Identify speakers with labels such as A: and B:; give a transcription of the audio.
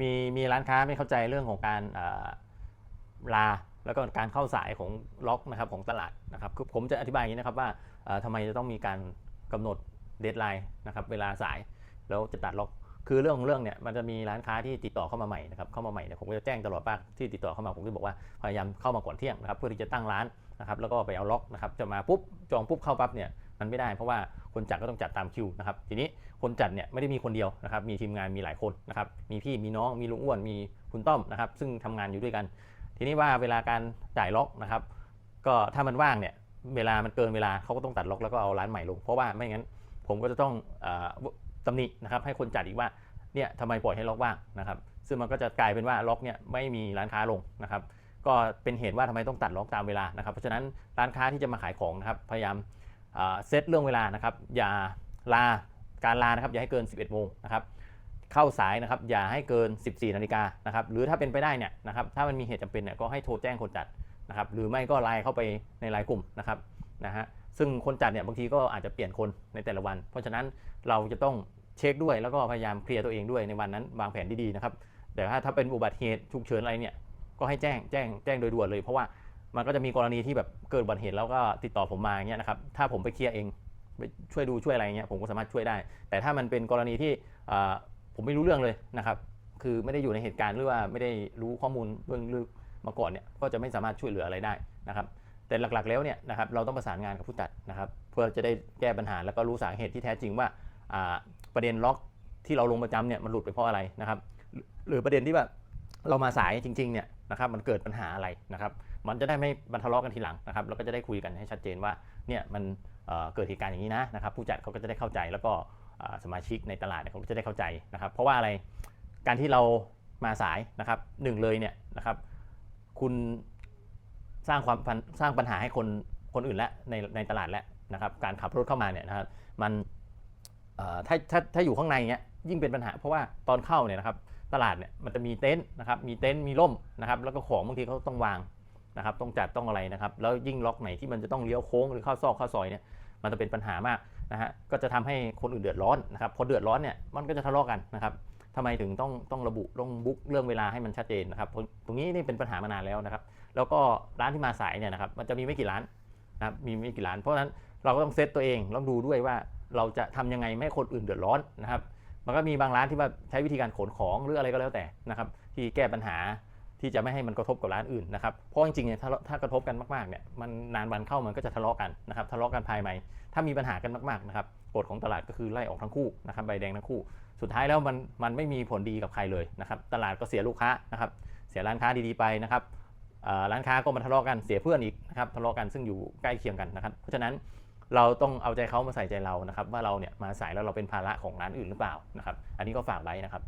A: มีมีร้านค้าไม่เข้าใจเรื่องของการเอ่อลาแล้วก็การเข้าสายของล็อกนะครับของตลาดนะครับคือผมจะอธิบายอย่างนี้นะครับว่าเอ่อทำไมจะต้องมีการกำหนดเดทไลน์นะครับเวลาสายแล้วจะตัดล็อกคือเรื่องของเรื่องเนี่ยมันจะมีร้านค้าที่ติดต่อเข้ามาใหม่นะครับเข้ามาใหม่เนี่ยผมก็จะแจ้งตลอดว่าที่ติดต่อเข้ามาผมจะบอกว่าพยายามเข้ามาก่อนเที่ยงนะครับเพื่อที่จะตั้งร้านนะครับแล้วก็ไปเอาล็อกนะครับจะมาปุ๊บจองปุ๊บเข้าปั๊บเนี่ย มันไม่ได้เพราะว่าคนจัดก็ต้องจัดตามคิวนะครับทีนี้คนจัดเนี่ยไม่ได้มีคนเดียวนะครับมีทีมงานมีหลายคนนะครับมีพี่มีน้องมีลุงอ้วนมีคุณต้อมนะครับซึ่งทำงานอยู่ด้วยกัน ทีนี้ว่าเวลาการจ่ายล็อกนะครับก็ถ้ามันว่างเนี่ยเวลามันเกินเวลาเขาก็ต้องตัดล็อกแล้วก็เอาร้านใหม่ลง เพราะว่าไม่งั้นผมก็จะต้องอ่อตำหนินะครับให้คนจัดอีกว่าเนี่ยทำไมปล่อยให้ล็อกว่างนะครับซึ่งมันก็จะกลายเป็นว่าล็อกเนี่ยไม่มีร้านค้าลงนะครับก็เป็นเหตุว่าทำไมต้องตัดล็อกตามเวลานะครับเพราะฉะนั้นร้านค้าที่จะมาขายของนะครับพยายาม เซตเรื่องเวลานะครับ อย่าลาการลานะครับอย่าให้เกิน 11 โมงนะครับเข้าสายนะครับอย่าให้เกิน 14 นาฬิกานะครับหรือถ้าเป็นไปได้เนี่ยนะครับถ้ามันมีเหตุจำเป็นเนี่ยก็ให้โทรแจ้งคนจัดนะครับหรือไม่ก็ไลน์เข้าไปในไลน์กลุ่มนะครับนะฮะซึ่งคนจัดเนี่ยบางทีก็อาจจะเปลี่ยนคนในแต่ละวัน เพราะฉะนั้นเราจะต้องเช็คด้วยแล้วก็พยายามเคลียร์ตัวเองด้วยในวันนั้นวางแผนดีๆนะครับแต่ถ้าถ้าเป็นอุบัติเหตุฉุกเฉินอะไรเนี่ยก็ให้แจ้งแจ้งแจ้งโดยด่วนเลยเพราะว่า มันก็จะมีกรณีที่แบบเกิดอุบัติเหตุแล้วก็ติดต่อผมมาอย่างเงี้ยนะครับถ้าผมไปเคลียร์เองไปช่วยดูช่วยอะไรเงี้ยผมก็สามารถช่วยได้ แต่ถ้ามันเป็นกรณีที่ผมไม่รู้เรื่องเลยนะครับ คือไม่ได้อยู่ในเหตุการณ์หรือว่าไม่ได้รู้ข้อมูลเบื้องลึกมาก่อนเนี่ยก็จะไม่สามารถช่วยเหลืออะไรได้นะครับ แต่หลักๆแล้วเนี่ยนะครับเราต้องประสานงานกับผู้จัดนะครับ เพื่อจะได้แก้ปัญหาแล้วก็รู้สาเหตุที่แท้จริงว่าประเด็นล็อกที่เราลงประจำเนี่ยมันหลุดไปเพราะอะไรนะครับ หรือประเด็นที่ว่าเรามาสายจริงๆเนี่ยนะครับมันเกิดปัญหาอะไรนะครับ มันจะได้ไม่บรรทะเลาะกันทีหลังนะครับแล้วก็จะได้คุยกันให้ชัดเจนว่าเนี่ยมันเเกิดเหตุการณ์อย่างนี้นะนะครับผู้จัดเขาก็จะได้เข้าใจแล้วก็สมาชิกในตลาดเขาก็จะได้เข้าใจนะครับเพราะว่าอะไรการที่เรามาสายนะครับหนึ่งเลยเนี่ยนะครับคุณสร้างความสร้างปัญหาให้คนคนอื่นและในในตลาดแล้วนะครับการขับรถเข้ามาเนี่ยนะครับมันถ้าถ้าถ้าอยู่ข้างในเนี้ยยิ่งเป็นปัญหา เพราะว่าตอนเข้าเนี่ยนะครับตลาดเนี่ยมันจะมีเต็นท์นะครับมีเต็นท์มีร่มนะครับแล้วก็ของบางทีเขาต้องวาง นะครับต้องจัดต้องอะไรนะครับ แล้วยิ่งล็อกไหนที่มันจะต้องเลี้ยวโค้งหรือเข้าซอกเข้าซอยเนี่ยมันจะเป็นปัญหามากนะฮะก็จะทำให้คนอื่นเดือดร้อนนะครับพอเดือดร้อนเนี่ยมันก็จะทะเลาะกันนะครับทำไมถึงต้องต้องระบุต้องบุ๊กเรื่องเวลาให้มันชัดเจนนะครับตรงนี้นี่เป็นปัญหามานานแล้วนะครับ แล้วก็ร้านที่มาสายเนี่ยนะครับมันจะมีไม่กี่ร้านนะครับมีไม่กี่ร้าน เพราะฉะนั้นเราก็ต้องเซตตัวเองต้องดูด้วยว่าเราจะทำยังไงไม่ให้คนอื่นเดือดร้อนนะครับ มันก็มีบางร้านที่ว่าใช้วิธีการขนของหรืออะไรก็แล้วแต่นะครับ ที่แก้ปัญหา ที่จะไม่ให้มันกระทบกับร้านอื่นนะครับ เพราะจริงๆเนี่ยถ้าถ้ากระทบกันมากๆเนี่ยมันนานวันเข้ามันก็จะทะเลาะกันนะครับทะเลาะกันภายในถ้ามีปัญหากันมากๆนะครับกฎของตลาดก็คือไล่ออกทั้งคู่นะครับใบแดงทั้งคู่ สุดท้ายแล้วมันมันไม่มีผลดีกับใครเลยนะครับตลาดก็เสียลูกค้านะครับเสียร้านค้าดีๆไปนะครับร้านค้าก็มาทะเลาะกันเสียเพื่อนอีกนะครับทะเลาะกันซึ่งอยู่ใกล้เคียงกันนะครับ เพราะฉะนั้นเราต้องเอาใจเขามาใส่ใจเรานะครับว่าเราเนี่ยมาสายแล้วเราเป็นภาระของร้านอื่นหรือเปล่านะครับอันนี้ก็ฝากไว้นะครับ